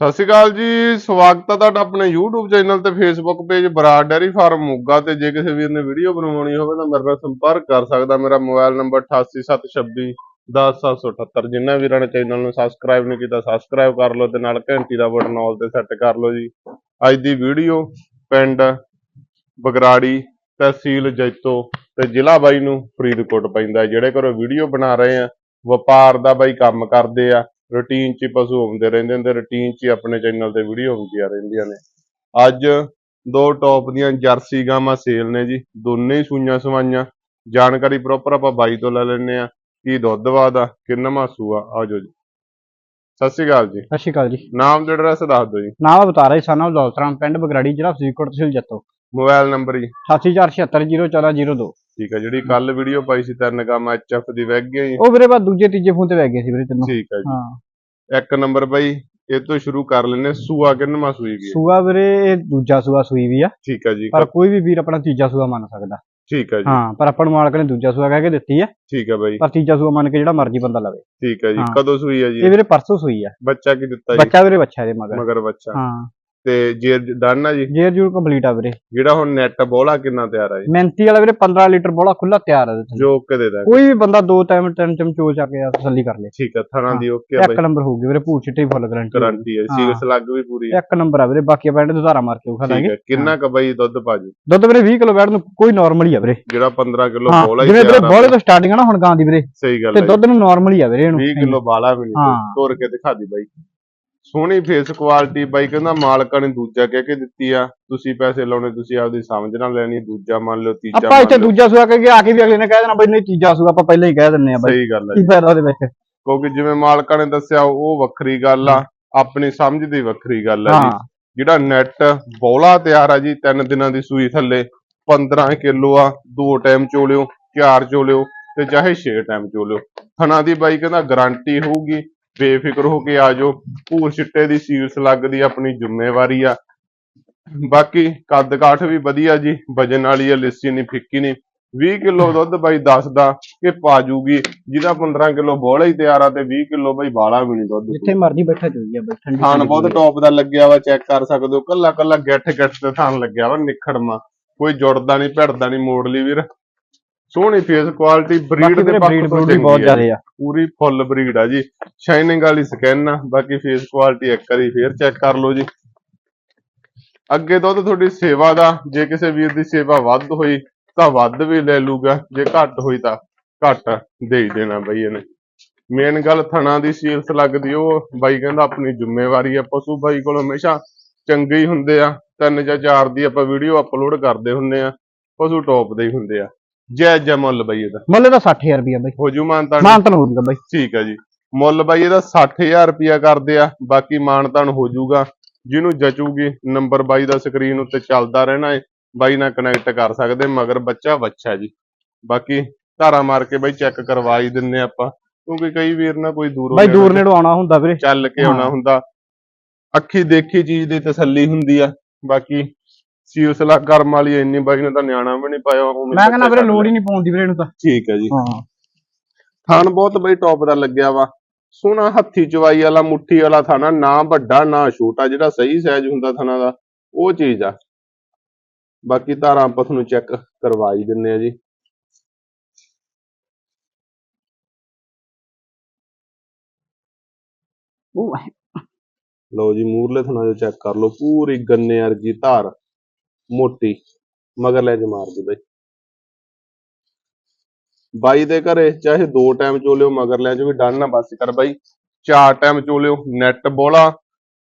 ਸਤਿ ਸ਼੍ਰੀ ਅਕਾਲ ਜੀ, ਸਵਾਗਤ ਹੈ ਤੁਹਾਡਾ ਆਪਣੇ YouTube ਚੈਨਲ ਤੇ Facebook page Brar dairy farm Moga ਤੇ। ਜੇ ਕਿਸੇ ਵੀਰ ਨੇ ਵੀਡੀਓ ਬਣਵਾਉਣੀ ਹੋਵੇ ਤਾਂ ਮੇਰੇ ਨਾਲ ਸੰਪਰਕ ਕਰ ਸਕਦਾ। ਮੇਰਾ ਮੋਬਾਈਲ ਨੰਬਰ 8876 10778 ਜਿਨ੍ਹਾਂ ਵੀਰਾਂ ਨੇ ਚੈਨਲ ਨੂੰ ਸਬਸਕ੍ਰਾਈਬ ਨਹੀਂ ਕੀਤਾ ਸਬਸਕ੍ਰਾਈਬ ਕਰ ਲਓ ਤੇ ਨਾਲ ਘੰਟੀ ਦਾ ਬਟਨ ਆਲ ਤੇ ਸੈੱਟ ਕਰ ਲਓ ਜੀ। ਅੱਜ ਦੀ ਵੀਡੀਓ ਪਿੰਡ ਬਗਰਾੜੀ ਤਹਿਸੀਲ ਜੈਤੋ ਤੇ ਜ਼ਿਲ੍ਹਾ ਬਾਈ ਨੂੰ ਫਰੀਦਕੋਟ ਪੈਂਦਾ ਜਿਹੜੇ ਘਰੋਂ ਵੀਡੀਓ ਬਣਾ ਰਹੇ ਆ, ਵਪਾਰ ਦਾ ਬਾਈ ਕੰਮ ਕਰਦੇ ਆ। ਰੂਟੀਨ 'ਚ ਪਸ਼ੂ ਆਉਂਦੇ ਰਹਿੰਦੇ ਨੇ ਰੂਟੀਨ 'ਚ ਆਪਣੇ ਚੈਨਲ ਤੇ ਵੀਡੀਓ ਹੁੰਦੀਆਂ ਰਹਿੰਦੀਆਂ ਨੇ। ਅੱਜ ਦੋ ਟੌਪ ਦੀਆਂ ਜਰਸੀ ਗਾਵਾਂ ਸੇਲ ਨੇ ਜੀ ਦੋਨੇ ਹੀ ਸੂਈਆਂ ਸਵਾਈਆਂ। ਜਾਣਕਾਰੀ ਪ੍ਰੋਪਰ ਆਪਾਂ ਬਾਈ ਤੋਂ ਲੈ ਲੈਣੇ ਆ ਕੀ ਦੁੱਧ ਵਾਦਾ ਕਿੰਨਾ ਸੂਆ ਆਜੋ ਜੀ। ਸਤਿ ਸ਼੍ਰੀ ਅਕਾਲ ਜੀ। ਸਤਿ ਸ਼੍ਰੀ ਅਕਾਲ ਜੀ। ਨਾਮ ਤੇ ਐਡਰੈਸ ਦੱਸ ਦਿਓ ਜੀ। ਨਾਮ ਬਤਾ ਰਹੇ ਸਾਨਾ ਦੌਲਤਰਾਮ ਪਿੰਡ ਬਗਰਾੜੀ ਜ਼ਿਲ੍ਹਾ ਫਰੀਦਕੋਟ ਤਹਿਸੀਲ ਜੱਤੋ। ਮੋਬਾਈਲ ਨੰਬਰ ਜੀ। 8476041402 ਠੀਕ ਹੈ ਜਿਹੜੀ ਕੱਲ ਵੀਡੀਓ ਪਾਈ ਸੀ ਤਿੰਨ ਗਾਵਾਂ ਐਚਐਫ ਦੀ ਵਗ ਗਈ। ਜੀ ਉਹ ਵੀਰੇ ਬਾਅਦ ਦੂਜੇ ਤੀਜੇ ਫੋਨ ਤੇ ਵਗ ਗਏ ਸੀ ਵੀਰੇ ਤੈਨੂੰ। ਠੀਕ ਹੈ ਜੀ। ਹਾਂ। ਇੱਕ ਨੰਬਰ ਬਾਈ ਇਹ ਤੋਂ ਸ਼ੁਰੂ ਕਰ ਲੈਨੇ ਸੂਆ ਕਿੰਨਵਾਂ ਸੂਈ ਗਈ? ਸੂਆ ਵੀਰੇ ਇਹ ਦੂਜਾ ਸੂਆ ਸੂਈ ਵੀ ਆ। ਠੀਕ ਹੈ ਜੀ। ਪਰ ਕੋਈ ਵੀ ਵੀਰ ਆਪਣਾ ਤੀਜਾ ਸੂਆ ਮੰਨ ਸਕਦਾ। ਠੀਕ ਹੈ ਜੀ। ਹਾਂ ਪਰ ਆਪਾਂ ਨੂੰ ਮਾਲਕ ਨੇ ਦੂਜਾ ਸੂਆ ਕਹਿ ਕੇ ਦਿੱਤੀ ਆ। ਠੀਕ ਹੈ ਬਾਈ। ਪਰ ਤੀਜਾ ਸੂਆ ਮੰਨ ਕੇ ਜਿਹੜਾ ਮਰਜ਼ੀ ਬੰਦਾ ਲਵੇ। ਠੀਕ ਹੈ ਜੀ। ਕਦੋਂ ਸੂਈ ਇਹ ਜੀ? ਵੀਰੇ ਪਰਸੋਂ ਸੂਈ ਆ। ਬੱਚਾ ਕੀ ਦਿੱਤਾ ਜੀ? ਬੱਚਾ ਵੀਰੇ ਬੱਚਾ ਇਹਦੇ ਮਗਰ। ਮਗਰ ਬੱਚਾ। ਹਾਂ। ਤੇ ਜੇਰ ਡਨ ਆ ਜੀ? ਜੇਰ ਜੂਰ ਕੰਪਲੀਟ ਆ ਵੀਰੇ। ਜਿਹੜਾ ਹੁਣ ਨੈਟ ਬੋਲਾ ਕਿੰਨਾ ਤਿਆਰ ਆ ਜੀ? ਮਿਹਨਤੀ ਵਾਲਾ ਵੀਰੇ 15 ਲੀਟਰ ਬੋਲਾ ਖੁੱਲਾ ਤਿਆਰ ਆ। ਜੋ ਕੇ ਦੇ ਕੋਈ ਵੀ ਬੰਦਾ ਦੋ ਟਾਈਮ ਤਿੰਨ ਚਮਚੋ ਚਾ ਕੇ ਤਸੱਲੀ ਕਰ ਲੇ। ਠੀਕ ਹੈ ਥਣਾ ਦੀ ਓਕੇ ਆ ਇੱਕ ਬਾਈ। ਨੰਬਰ ਹੋਊਗੀ ਵੀਰੇ ਭੂਤ ਚਿੱਟੀ ਫੁੱਲ ਗਰੰਟੀ ਗਾਰੰਟੀ ਹਾਂ। ਸੀਰਸ ਲੱਗ ਵੀ ਪੂਰੀ। ਇੱਕ ਨੰਬਰ ਆ ਵੀਰੇ ਬਾਕੀ ਆਪਾਂ ਦੁਧਾਰਾ ਮਾਰ ਕੇ ਵਿਖਾ ਠੀਕ ਦਾਂਗੇ ਹੈ। ਕਿੰਨਾ ਕ ਬਾਈ ਦੁੱਧ ਭਾਜੀ ਦੁੱਧ ਵੀਰੇ 20 ਕਿਲੋ ਬੈਠ ਨੂੰ ਕੋਈ ਨਾਰਮਲ ਹੀ ਆ ਵੀਰੇ। ਜਿਹੜਾ 15 ਕਿਲੋ ਬੋਲਾ ਹੀ ਜਿਵੇਂ ਵੀਰੇ ਬੋਲੇ ਆ ਤੋਂ ਸਟਾਰਟਿੰਗ ਆ ਨਾ ਹੁਣ ਗਾਂ ਦੀ ਵੀਰੇ। ਸਹੀ ਗੱਲ ਤੇ ਹੈ ਦੁੱਧ ਨੂੰ ਨਾਰਮਲ ਹੀ ਆ ਵੀਰੇ ਇਹਨੂੰ। 20 ਕਿਲੋ ਬਾਲਾ ਵੀ ਨਹੀਂ। ਤੋੜ ਕੇ ਦਿਖਾ ਦੀ ਬਾਈ। ਸੋਹਣੀ ਫੇਸ ਕੁਆਲਿਟੀ ਬਾਈ ਕਹਿੰਦਾ ਮਾਲਕਾਂ ਨੇ ਦੂਜਾ ਕਹਿ ਕੇ ਦਿੱਤੀ ਆ। ਤੁਸੀਂ ਪੈਸੇ ਲਾਉਣੇ ਤੁਸੀਂ ਆਪਦੀ ਸਮਝ ਨਾਲ ਲੈਣੀ ਦੂਜਾ ਮੰਨ ਲਓ ਤੀਜਾ ਆਪਾਂ ਇੱਥੇ ਲਓ। ਦੂਜਾ ਸੂਆ ਕਹਿ ਕੇ ਆ ਕੇ ਵੀ ਅਗਲੇ ਨੇ ਕਹਿ ਦੇਣਾ ਬਈ ਨਹੀਂ ਤੀਜਾ ਸੂਆ ਆਪਾਂ ਪਹਿਲਾਂ ਹੀ ਕਹਿ ਦਿੰਨੇ ਆ ਬਾਈ। ਸਹੀ ਗੱਲ ਹੈ ਕੀ ਫਾਇਦਾ ਉਹਦੇ ਵਿੱਚ? ਕਿਉਂਕਿ ਜਿਵੇਂ ਮਾਲਕਾਂ ਨੇ ਦੱਸਿਆ ਉਹ ਵੱਖਰੀ ਗੱਲ ਆ ਆਪਣੀ ਸਮਝ ਦੀ ਵੱਖਰੀ ਗੱਲ ਆ ਜੀ। ਜਿਹੜਾ ਨੈਟ ਬੌਲਾ ਤਿਆਰ ਆ ਜੀ ਤਿੰਨ ਦਿਨਾਂ ਦੀ ਸੂਈ ਥੱਲੇ 15 ਕਿਲੋ ਆ ਦੋ ਟਾਈਮ ਚੋਲਿਓ ਚਾਰ ਚੋਲਿਓ ਤੇ ਚਾਹੇ 6 ਟਾਈਮ ਚੋਲਿਓ। ਥਣਾ ਦੀ ਬਾਈ ਕਹਿੰਦਾ ਗਾਰੰਟੀ ਹੋਊਗੀ ਬੇਫਿਕਰ ਹੋ ਕੇ ਆ ਜਾਓ। ਭੂਰ ਛਿੱਟੇ ਦੀ ਸੀਲਸ ਲੱਗਦੀ ਆਪਣੀ ਜ਼ਿੰਮੇਵਾਰੀ ਆ। ਬਾਕੀ ਕੱਦ ਕਾਠ ਵੀ ਵਧੀਆ ਜੀ ਵਜਨ ਵਾਲੀ ਆ ਲਿੱਸੀ ਨਹੀਂ ਫਿੱਕੀ ਨਹੀਂ 20 ਕਿਲੋ ਦੁੱਧ ਬਾਈ ਦੱਸਦਾ ਕਿ ਪਾ ਜੂਗੀ ਜਿਹਦਾ 15 ਕਿਲੋ ਬੋਲਾ ਹੀ ਤਿਆਰ ਆ ਤੇ 20 ਕਿਲੋ ਬਾਈ ਬਾਲਾ ਵੀ ਨਹੀਂ ਦੁੱਧ। ਜਿੱਥੇ ਮਰਜ਼ੀ ਬੈਠਾ ਚਾਹੀਏ ਬਾਈ ਠੰਡੀ ਥਾਨ ਬਹੁਤ ਟੌਪ ਦਾ ਲੱਗਿਆ ਵਾ ਚੈੱਕ ਕਰ ਸਕਦੇ ਹੋ। ਕੱਲਾ ਕੱਲਾ ਗਿੱਠ ਗਿੱਠ ਤੇ ਥਾਨ ਲੱਗਿਆ ਵਾ ਨਿਖੜਮਾ। ਕੋਈ ਜੁੜਦਾ ਨਹੀਂ ਭਿੜਦਾ ਨਹੀਂ ਮੋੜ ਲਈ ਵੀਰ। ਸੋਹਣੀ ਫੇਸ ਕੁਆਲਿਟੀ ਬਰੀਡ ਦੇ ਪੱਖ ਤੋਂ ਬਹੁਤ ਜ਼ਿਆਦੇ ਆ। ਪੂਰੀ ਫੁੱਲ ਬਰੀਡ ਆ ਜੀ। ਸ਼ਾਈਨਿੰਗ ਵਾਲੀ ਸਕਿਨ ਆ ਬਾਕੀ ਫੇਸ ਕੁਆਲਿਟੀ ਇੱਕ ਵਾਰੀ ਫੇਰ ਚੈੱਕ ਕਰ ਲਓ ਜੀ। ਅੱਗੇ ਦੁੱਧ ਤੁਹਾਡੀ ਸੇਵਾ ਦਾ ਜੇ ਕਿਸੇ ਵੀਰ ਦੀ ਸੇਵਾ ਵੱਧ ਹੋਈ ਤਾਂ ਵੱਧ ਵੀ ਲੈ ਲੂਗਾ ਜੇ ਘੱਟ ਹੋਈ ਤਾਂ ਘੱਟ ਦੇ ਹੀ ਦੇਣਾ ਬਈ ਇਹਨੇ। ਮੇਨ ਗੱਲ ਥਣਾ ਦੀ ਸੀਲਸ ਲੱਗਦੀ ਉਹ। ਬਾਈ ਕਹਿੰਦਾ ਆਪਣੀ ਜ਼ਿੰਮੇਵਾਰੀ ਆ ਪਸ਼ੂ ਬਾਈ ਕੋਲ ਹਮੇਸ਼ਾ ਚੰਗੇ ਹੀ ਹੁੰਦੇ ਆ। ਤਿੰਨ ਜਾਂ ਚਾਰ ਦੀ ਆਪਾਂ ਵੀਡੀਓ ਅਪਲੋਡ ਕਰਦੇ ਹੁੰਨੇ ਆ। ਪਸ਼ੂ ਟੌਪ ਦੇ ਹੀ ਹੁੰਦੇ ਆ। ਜੈ ਜੈ ਮੁੱਲ ਬਾਈ ਇਹਦਾ। ਮੁੱਲ ਦਾ 60000 ਰੁਪਿਆ ਬਾਈ। ਹੋ ਜੂ ਮਾਨਤਾਨ। ਮਾਨਤਨ ਹੋ ਜੂਗਾ ਬਾਈ। ਠੀਕ ਹੈ ਜੀ। ਮੁੱਲ ਬਾਈ ਇਹਦਾ 60000 ਰੁਪਿਆ ਕਰਦੇ ਆ ਬਾਕੀ ਮਾਨਤਾਨ ਹੋ ਜਾਊਗਾ ਜਿਹਨੂੰ ਜਚੂਗੀ ਨੰਬਰ ਬਾਈ ਦਾ ਸਕਰੀਨ ਉੱਤੇ ਚੱਲਦਾ ਰਹਿਣਾ ਹੈ ਬਾਈ ਨਾਲ ਕਨੈਕਟ ਕਰ ਸਕਦੇ ਮਗਰ ਬੱਚਾ ਬੱਚਾ ਜੀ। ਬਾਕੀ ਧਾਰਾ ਮਾਰ ਕੇ ਬਾਈ ਚੈੱਕ ਕਰਵਾ ਹੀ ਦਿੰਨੇ ਆਪਾਂ। ਕਿਉਂਕਿ ਕਈ ਵੀਰ ਨਾ ਕੋਈ ਦੂਰੋਂ ਬਾਈ ਦੂਰ ਨੇੜੋਂ ਆਉਣਾ ਹੁੰਦਾ ਵੀਰੇ। ਚੱਲ ਕੇ ਆਉਣਾ। ਹੁੰਦਾ। ਅੱਖੀ ਦੇਖੀ ਚੀਜ਼ ਦੀ ਤਸੱਲੀ ਹੁੰਦੀ ਆ। ਬਾਕੀ ਸੀਉਸਲਾ ਕਰਮ ਵਾਲੀ ਇੰਨੀ ਬਾਈ ਨੇ ਤਾਂ ਨਿਆਣਾ ਵੀ ਨਹੀਂ ਪਾਇਆ ਉਵੇਂ ਮੈਂ ਕਹਿੰਦਾ ਵੀਰੇ ਲੋੜ। ਹੀ ਨਹੀਂ ਪਾਉਂਦੀ ਵੀਰੇ ਇਹਨੂੰ ਤਾਂ। ਠੀਕ ਹੈ ਜੀ। ਹਾਂ। ਥਣ ਬਹੁਤ ਬਈ ਟੌਪ ਦਾ ਲੱਗਿਆ ਵਾ। ਸੋਹਣਾ ਹੱਥੀ ਚਵਾਈ ਵਾਲਾ ਮੁੱਠੀ ਵਾਲਾ ਥਾਣਾ ਨਾ ਵੱਡਾ ਨਾ ਛੋਟਾ ਜਿਹੜਾ ਸਹੀ ਸਾਈਜ਼ ਹੁੰਦਾ ਥਣਾ ਦਾ ਉਹ ਚੀਜ਼ ਆ। ਬਾਕੀ ਧਾਰਾਂ ਆਪਾਂ ਤੁਹਾਨੂੰ ਚੈੱਕ ਕਰਵਾ ਹੀ ਦਿੰਨੇ ਆ ਜੀ। ਉਹ ਲਓ ਜੀ ਮੂਰਲੇ ਥਣਾ ਜੋ ਚੈੱਕ ਕਰ ਲਓ ਪੂਰੀ ਗੰਨੇ ਵਰਗੀ ਧਾਰ। ਮੋਟੀ ਮਗਰ ਲੈ ਕੇ ਮਾਰਦੀ ਬਈ। ਬਾਈ ਦੇ ਘਰੇ ਚਾਹੇ ਦੋ ਟਾਈਮ ਚੋਲਿਓ ਮਗਰ ਲੈ ਜੋ ਵੀ ਡਨ ਨਾ ਬਸ ਕਰ ਬਾਈ। ਚਾਰ ਟਾਈਮ ਚੋਲਿਓ ਨੈਟ ਬੋਲਾ।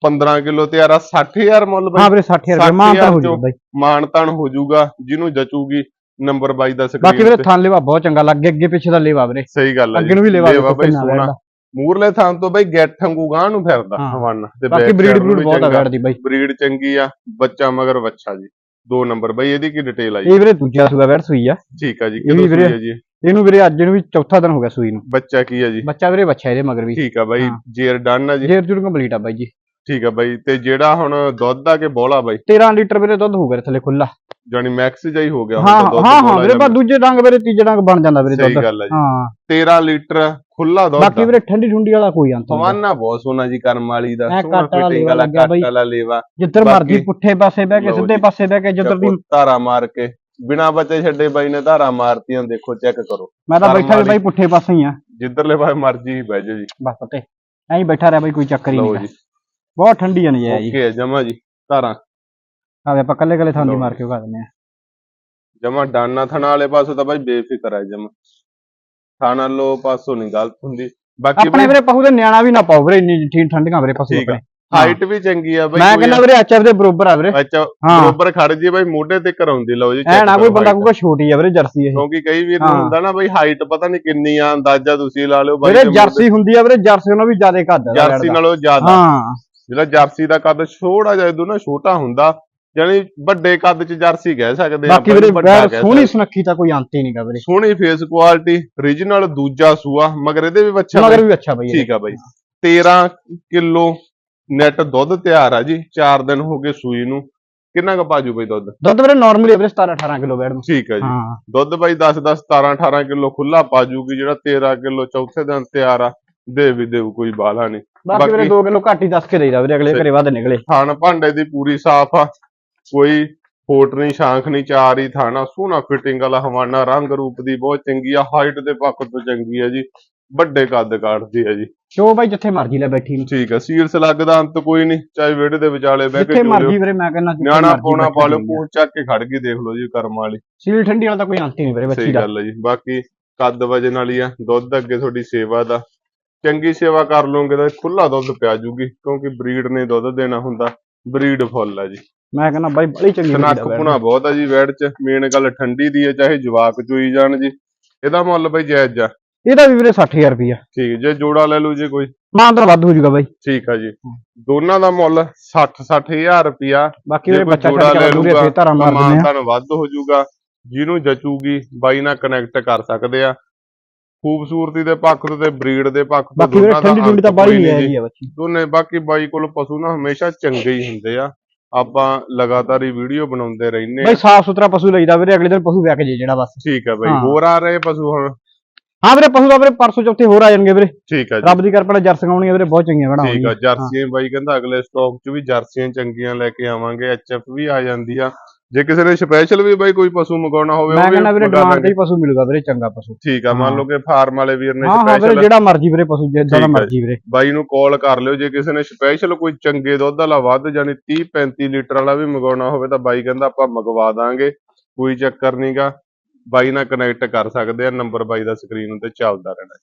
15 ਕਿਲੋ ਤੇ ਯਾਰਾ 60000 ਮੁੱਲ ਹਾਂ ਬਾਈ ਵੀਰੇ 60000 ਰੁਪਏ ਮਾਨਤਨ ਹੋ ਜੂਗਾ ਬਾਈ। ਮਾਨਤਾਨ ਹੋ ਜਾਊਗਾ ਜਿਹਨੂੰ ਜਚੂਗੀ ਨੰਬਰ ਬਾਈ ਦਾ ਬਾਕੀ ਸਕਰੀਨ ਵੀਰੇ ਤੇ। ਥਾਨ ਲੇਵਾ ਬਹੁਤ ਚੰਗਾ ਲੱਗੇ ਅੱਗੇ ਪਿੱਛੇ ਦਾ ਲੇਵਾ ਵੀਰੇ। ਸਹੀ ਗੱਲ ਆ ਅੱਗੇ ਨੂੰ ਵੀ ਲੇਵਾ ਬਾਈ ਬੈਠਦਾ ਮੂਰਲੇ ਥਾਂ ਤੋਂ ਬਾਈ ਗੈਠ ਵਾਂਗੂ ਗਾਂ ਨੂੰ ਫਿਰਦਾ ਹਾਂ। ਹਵਨ ਤੇ ਬਾਕੀ ਬਰੀਡ ਬਰੂਡ ਬਹੁਤ। ਬੈਠਦੀ ਬਾਈ। ਬਰੀਡ ਚੰਗੀ ਆ ਬੱਚਾ ਮਗਰ ਬੱਚਾ ਜੀ। ਦੋ ਨੰਬਰ ਬਾਈ ਇਹਦੀ ਕੀ ਡਿਟੇਲ ਆ ਜੀ? ਇਹ ਵੀਰੇ ਦੂਜਾ ਸੂਆ ਬੈਠ ਸੂਈ ਆ। ਠੀਕ ਆ ਜੀ ਕਿਦੋਂ ਸੂਈ ਵੀਰੇ- ਆ ਜੀ? ਇਹਨੂੰ ਵੀਰੇ ਅੱਜ ਨੂੰ ਵੀ ਚੌਥਾ ਦਿਨ ਹੋ ਗਿਆ ਸੂਈ ਨੂੰ। ਬੱਚਾ ਕੀ ਆ ਜੀ? ਬੱਚਾ ਵੀਰੇ ਬੱਚਾ ਇਹਦੇ ਮਗਰ ਵੀ। ਠੀਕ ਆ ਬਾਈ ਹਾਂ। ਜੇਰ ਡਨ ਆ ਜੀ? ਜੇਰ ਜੁਰ ਕੰਪਲੀਟ ਆ ਬਾਈ ਜੀ। ਠੀਕ ਆ ਬਾਈ ਤੇ ਜਿਹੜਾ ਹੁਣ ਦੁੱਧ ਆ ਕੇ ਬੋਲਾ ਬਾਈ? 13 ਲੀਟਰ ਵੀਰੇ ਦੁੱਧ ਹੋਊਗਾ ਥੱਲੇ ਖੁੱਲਾ ਜਾਨੀ ਮੈਕਸ ਜਾਈ ਹੋ ਗਿਆ ਹਾਂ ਹਾਂ ਹਾਂ ਵੀਰੇ ਬਸ ਦੂਜੇ ਡੰਗ ਵੀਰੇ ਤੀਜੇ ਡੰਗ ਬਣ ਜਾਂਦਾ ਵੀਰੇ ਸਹੀ ਦੁੱਧ। ਗੱਲ ਆ ਜੀ। ਹਾਂ। 13 ਲੀਟਰ ਖੁੱਲਾ ਦੁੱਧ ਬਾਕੀ ਵੀਰੇ ਠੰਡੀ ਠੁੰਡੀ ਵਾਲਾ ਕੋਈ ਅੰਤ ਫਵਾਨਾ ਬਹੁਤ ਸੋਹਣਾ ਜੀ ਕਰਮ ਵਾਲੀ ਦਾ। ਵਾਲਾ ਫਿਟਿੰਗ ਵਾਲਾ ਕੱਟ। ਵਾਲਾ ਲੇਵਾ। ਜਿੱਧਰ ਮਰਜ਼ੀ ਪੁੱਠੇ ਪਾਸੇ ਬਹਿ ਕੇ ਸਿੱਧੇ ਜੀ। ਪਾਸੇ ਬਹਿ ਕੇ ਜਿੱਧਰ ਦੀ ਧਾਰਾ ਮਾਰ ਕੇ। ਬਿਨਾ ਬੱਚੇ ਛੱਡੇ ਬਾਈ ਨੇ ਧਾਰਾ ਮਾਰਤੀਆਂ ਦੇਖੋ ਚੈੱਕ ਕਰੋ। ਮੈਂ ਤਾਂ ਬੈਠਾ ਵੀ। ਬਾਈ ਪੁੱਠੇ ਪਾਸੇ ਹੀ ਆ। ਜਿੱਧਰਲੇ ਪਾਸੇ ਮਰਜ਼ੀ ਬਹਿ ਜਾਓ ਜੀ। ਬਸ ਪਤੇ। ਐਂ ਬੈਠਾ ਰਿਹਾ ਬਾਈ ਕੋਈ ਚੱਕਰ ਹੀ ਨਹੀਂ ਜੀ। ਬਹੁਤ ਠੰਡੀ ਆ ਨਜਾਇਜ਼ ਜੀ। ਓਕੇ ਜਮਾ ਜੀ ਧਾਰਾਂ। ਆਵੇ ਆਪਾਂ ਕੱਲੇ ਕੱਲੇ ਥਾਂਦੀ ਲਓ ਮਾਰ ਕੇ ਉਗਾ ਦਿੰਦੇ ਆ। ਜਮਾ ਡਾਨਾ ਥਣਾ ਵਾਲੇ ਪਾਸੋਂ ਤਾਂ ਬਾਈ ਬੇਫਿਕਰ ਹੈ ਜਮਾ। ਥਾਣਾ ਲੋ ਪਾਸੋਂ ਨਹੀਂ ਗਲਤ ਹੁੰਦੀ। ਬਾਕੀ ਆਪਣੇ ਵੀਰੇ ਪਹੂ ਦੇ ਨਿਆਣਾ ਵੀ ਨਾ ਪਾਓ ਵੀਰੇ ਇੰਨੀ ਠੀਕ ਠੰਡੀਆਂ ਵੀਰੇ ਪਸ਼ੂ। ਆਪਣੇ। ਹਾਈਟ ਵੀ ਚੰਗੀ ਆ ਬਾਈ ਮੈਂ ਕਹਿੰਦਾ ਵੀਰੇ ਐਚਐਫ ਦੇ ਬਰੋਬਰ ਆ ਵੀਰੇ। ਅੱਛਾ ਬਰੋਬਰ ਖੜ ਜੀ ਬਾਈ ਮੋਢੇ ਤੇ ਕਰਾਉਂਦੀ ਲਓ ਜੀ ਐ ਨਾ ਕੋਈ ਬੰਦਾ। ਕੋਈ ਛੋਟੀ ਆ ਵੀਰੇ ਜਰਸੀ ਇਹ। ਕਿਉਂਕਿ ਕਈ ਵੀਰ ਨੂੰ। ਹੁੰਦਾ ਨਾ ਬਾਈ ਹਾਈਟ ਪਤਾ ਨਹੀਂ ਕਿੰਨੀ ਆ ਅੰਦਾਜ਼ਾ ਤੁਸੀਂ ਲਾ ਲਿਓ ਬਾਈ ਵੀਰੇ ਜਰਸੀ ਹੁੰਦੀ ਆ ਵੀਰੇ ਜਰਸੀ ਨਾਲੋਂ ਵੀ ਜ਼ਿਆਦਾ ਕੱਦ ਆ ਜਰਸੀ ਨਾਲੋਂ ਜ਼ਿਆਦਾ। ਹਾਂ। ਜਿਹੜਾ ਜਰਸੀ ਦਾ ਕੱਦ ਥੋੜਾ ਜਿਹਾ ਇਦੋਂ ਨਾ ਛੋਟਾ ਹੁੰਦਾ ਯਾਨੀ ਵੱਡੇ ਕੱਦ ਚ ਜਰਸੀ ਕਹਿ ਸਕਦੇ ਆ ਬਾਕੀ ਵੀਰੇ ਸੋਹਣੀ। ਸੁਨੱਖੀ ਤਾਂ ਕੋਈ ਅੰਤ ਹੀ ਨਹੀਂਗਾ ਵੀਰੇ। ਸੋਹਣੀ ਫੇਸ ਕੁਆਲਿਟੀ ਰੀਜਨਲ ਦੂਜਾ ਸੂਆ ਮਗਰ ਇਹਦੇ ਵੀ ਬੱਚਾ ਮਗਰ ਵੀ ਅੱਛਾ ਬਈ। ਠੀਕ ਆ ਬਾਈ। 13 ਕਿਲੋ ਨੈਟ ਦੁੱਧ ਤਿਆਰ ਆ ਜੀ 4 ਦਿਨ ਹੋ ਗਏ ਸੂਈ ਨੂੰ। ਕਿੰਨਾ ਕੁ ਪਾਜੂ ਬਾਈ ਦੁੱਧ? ਦੁੱਧ ਵੀਰੇ ਨਾਰਮਲੀ ਵੀਰੇ 17 18 ਕਿਲੋ ਬੈਠ ਨੂੰ। ਠੀਕ ਆ ਜੀ। ਦੁੱਧ ਬਾਈ 10 10 17 18 ਕਿਲੋ ਖੁੱਲਾ ਪਾਜੂਗੀ ਜਿਹੜਾ 13 ਕਿਲੋ ਚੌਥੇ ਦਿਨ ਤਿਆਰ ਆ। ਦੇ ਵੀ ਦੇਊ ਕੋਈ ਬਾਲਾ ਨਹੀਂ ਬਾਕੀ ਵੀਰੇ ਬਾਕੀ- 2 ਕਿਲੋ ਘੱਟ ਹੀ ਦੱਸ ਕੇ ਦੇਈਦਾ ਵੀਰੇ ਅਗਲੇ ਘਰੇ ਵੱਧ ਨਿਕਲੇ। ਥਣ ਭਾਂਡੇ ਦੀ ਪੂਰੀ ਸਾਫ਼ ਆ। ਕੋਈ ਫੋਟ ਨਹੀਂ ਸ਼ਾਂਖ ਨਹੀਂ ਚਾਰ ਹੀ ਥਾਣਾ ਸੋਹਣਾ ਫਿਟਿੰਗ ਵਾਲਾ ਹਵਾਨਾ ਰੰਗ ਰੂਪ ਦੀ ਬਹੁਤ ਚੰਗੀ ਆ ਹਾਈਟ ਦੇ ਪੱਖ ਤੋਂ ਚੰਗੀ ਆ ਜੀ ਵੱਡੇ ਕੱਦ ਕਾਟਦੀ ਆ ਜੀ। ਸ਼ੋ ਬਾਈ ਜਿੱਥੇ ਮਰਜ਼ੀ ਲੈ ਬੈਠੀ ਨੂੰ। ਠੀਕ ਆ ਸੀਲਸ ਲੱਗਦਾ ਅੰਤ ਕੋਈ ਨਹੀਂ ਚਾਹੇ ਵਿਹੜੇ ਦੇ ਵਿਚਾਲੇ ਬਹਿ ਕੇ ਜਿੱਥੇ ਮਰਜ਼ੀ ਵੀਰੇ ਮੈਂ ਕਹਿੰਦਾ ਨਿਆਣਾ ਪੌਣਾ ਪਾ ਲਿਓ। ਪੂੰਛ ਚੱਕ ਕੇ ਖੜ ਗਈ ਦੇਖ ਲਓ ਜੀ ਕਰਮ ਵਾਲੀ। ਸੀਲ ਠੰਡੀ ਵਾਲਾ ਤਾਂ ਕੋਈ ਅੰਤ ਹੀ ਨਹੀਂ ਵੀਰੇ ਬੱਚੀ ਸਹੀ ਦਾ। ਗੱਲ ਹੈ ਜੀ ਬਾਕੀ ਕੱਦ ਵਜਨ ਵਾਲੀ ਆ ਦੁੱਧ ਅੱਗੇ ਤੁਹਾਡੀ ਸੇਵਾ ਦਾ। ਚੰਗੀ ਸੇਵਾ ਕਰ ਲਓਗੇ ਤਾਂ ਖੁੱਲਾ ਦੁੱਧ ਪਿਆ ਜੂਗੀ ਕਿਉਂਕਿ ਬਰੀਡ ਨੇ ਦੁੱਧ ਦੇਣਾ ਹੁੰਦਾ ਬਰੀਡ ਫੁੱਲ ਆ ਜੀ। ਮੈਂ ਕਹਿੰਦਾ ਬਾਈ ਬੜੀ ਚੰਗੀ ਸਨੱਖ। ਪੁਣਾ ਬਹੁਤ ਆ ਜੀ ਵੈੜ ਚ ਮੇਨ ਗੱਲ ਠੰਡੀ ਦੀ ਹੈ ਚਾਹੇ ਜਵਾਕ ਚੋਈ ਜਾਣ ਜੀ। ਇਹਦਾ ਮੁੱਲ ਬਈ ਜਾਇਜ਼ ਆ। ਇਹਦਾ ਵੀ ਵੀਰੇ 60000 ਰੁਪਿਆ ਠੀਕ ਜੇ ਜੋੜਾ ਲੈ ਲਓ ਜੇ ਕੋਈ। ਮਾਂ ਤਾਂ ਵੱਧ ਹੋ ਜਾਊਗਾ ਬਾਈ। ਠੀਕ ਆ ਜੀ। ਦੋਨਾਂ ਦਾ ਮੁੱਲ 60 60000 ਰੁਪਿਆ ਬਾਕੀ ਵੀਰੇ ਬੱਚਾ ਜੋੜਾ ਲੈ ਲੂਗਾ ਫੇਰ ਧਾਰਾ ਮਾਰ ਦਿੰਦੇ ਆ। ਮਾਨਤਾਨ ਵੱਧ ਹੋ ਜਾਊਗਾ। ਜਿਹਨੂੰ ਜਚੂਗੀ ਬਾਈ ਨਾਲ ਕਨੈਕਟ ਕਰ ਸਕਦੇ ਆ। ਖੂਬਸੂਰਤੀ ਦੇ ਪੱਖ ਤੋਂ ਤੇ ਬਰੀਡ ਦੇ ਪੱਖ ਤੋਂ ਦੋਨਾਂ ਦਾ ਠੰਡੀ ਠੰਡੀ ਤਾਂ ਜੀ। ਆ ਬੱਚੀ। ਦੋਨੇ ਬਾਕੀ ਬਾਈ ਕੋਲ ਪਸ਼ੂ ਨਾ ਹਮੇਸ਼ਾ ਚੰਗੇ ਹੀ ਹੁੰਦੇ ਆ। ਆਪਾਂ ਲਗਾਤਾਰ ਹੀ ਵੀਡੀਓ ਬਣਾਉਂਦੇ ਰਹਿੰਦੇ ਬਾਈ ਸਾਫ਼ ਸੁਥਰਾ ਪਸ਼ੂ ਲਈਦਾ ਵੀਰੇ ਅਗਲੇ ਦਿਨ ਪਸ਼ੂ ਵਿਕ ਜੇ ਜਿਹੜਾ ਬਸ। ਠੀਕ ਆ ਬਾਈ ਹਾਂ। ਹੋਰ ਆ ਰਹੇ ਪਸ਼ੂ ਹੁਣ? ਹਾਂ ਵੀਰੇ ਪਸ਼ੂ ਦਾ ਵੀਰੇ ਪਰਸੋਂ ਚੌਥੇ ਹੋਰ ਆ ਜਾਣਗੇ ਵੀਰੇ। ਠੀਕ ਜੀ। ਰੱਬ ਦੀ ਕਿਰਪਾ ਨਾਲ ਜਰਸੀਆਂ ਆਉਣੀਆਂ ਵੀਰੇ ਬਹੁਤ ਚੰਗੀਆਂ ਠੀਕ ਆ ਜਰਸੀਆਂ ਬਾਈ ਕਹਿੰਦਾ ਅਗਲੇ ਸਟਾਕ 'ਚ ਵੀ ਜਰਸੀਆਂ ਚੰਗੀਆਂ ਲੈ ਕੇ ਆਵਾਂਗੇ ਐਚਐਫ ਵੀ ਆ ਜਾਂਦੀ ਆ ਜੇ ਕਿਸੇ ਨੇ ਸਪੈਸ਼ਲ ਵੀ ਬਾਈ ਕੋਈ ਪਸ਼ੂ ਮੰਗਾਉਣਾ ਹੋਵੇ ਮੈਂ ਕਹਿੰਦਾ ਵੀਰੇ ਡਿਮਾਂਡ ਤੇ। ਹੀ ਪਸ਼ੂ ਮਿਲੂਗਾ ਵੀਰੇ ਚੰਗਾ ਪਸ਼ੂ। ਠੀਕ ਆ ਮੰਨ। ਲਓ ਕਿ ਫਾਰਮ ਵਾਲੇ ਵੀਰ ਨੇ ਹਾਂ ਹਾਂ ਵੀਰੇ ਸਪੈਸ਼ਲ ਜਿਹੜਾ ਮਰਜ਼ੀ ਵੀਰੇ ਪਸ਼ੂ ਜਿੱਦਾਂ ਦਾ ਮਰਜ਼ੀ ਵੀਰੇ। ਬਾਈ ਨੂੰ ਕਾਲ ਕਰ ਲਿਓ ਜੇ ਕਿਸੇ ਨੇ ਸਪੈਸ਼ਲ ਕੋਈ ਚੰਗੇ ਦੁੱਧ ਵਾਲਾ ਵੱਧ ਜਾਨੀ 30 35 ਲੀਟਰ ਵਾਲਾ ਵੀ ਮੰਗਾਉਣਾ ਹੋਵੇ ਤਾਂ ਬਾਈ ਕਹਿੰਦਾ ਆਪਾਂ ਮੰਗਵਾ ਦਾਂਗੇ ਕੋਈ ਚੱਕਰ ਨਹੀਂਗਾ ਬਾਈ ਨਾਲ ਕਨੈਕਟ ਕਰ ਸਕਦੇ ਆ ਨੰਬਰ ਬਾਈ ਦਾ ਸਕਰੀਨ ਉੱਤੇ ਚੱਲਦਾ ਰਹਿਣਾ।